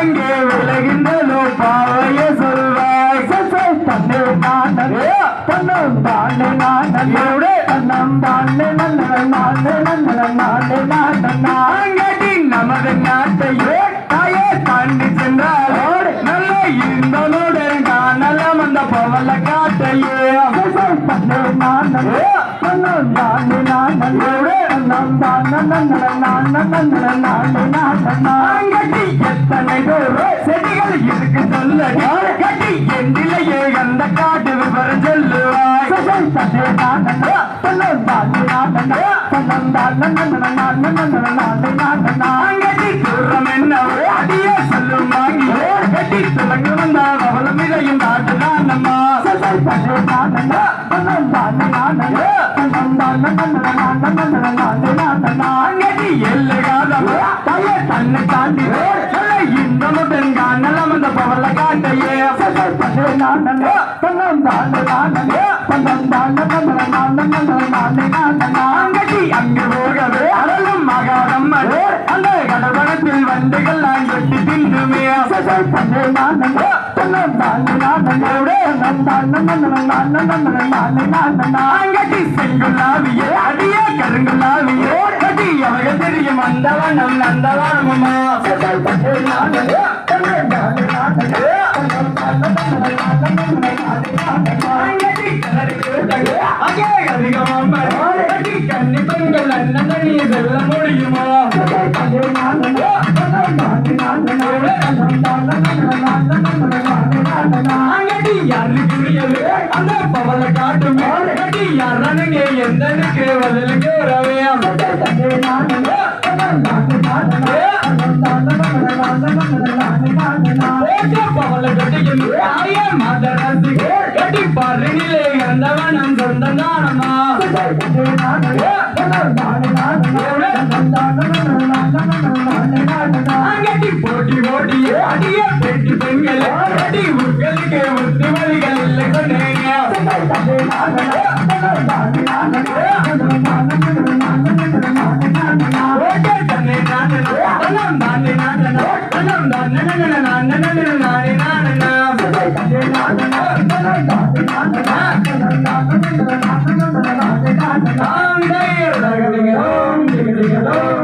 எங்கே விலகின்றதோ பாவைய சொல்வாய். தன்னை நான் தன்னம் தானே நான் நன்னோடு நானே நன்ன நானே நான் நமது நாட்டையே தாயே தாண்டி சென்றால் நல்ல இருந்தனோடு அந்த காட்டையே நானே எத்தனை செடிகள் இருக்கு சொல்ல கட்டி தன்னை தாண்டி சொல்ல இந்த முதன் காணலாம் அந்த பவள காட்டையே நாங்கடி அங்கு போகவே அருளும் மகாரம் அந்த கடவனத்தில் வண்டுகள் நான் வெட்டி தின்றுமே நாங்கடி செங்குலாவியே அடியே கருங்குலாவியே கடி அவங்க தெரியும் அந்தவனம் நந்தவனமா நாங்கடி கட்டிப்பாரு நிலை வரவே பவள சொந்த தானமா ஆண்டையர் தகதிகிறோம் திகதிகிறோம்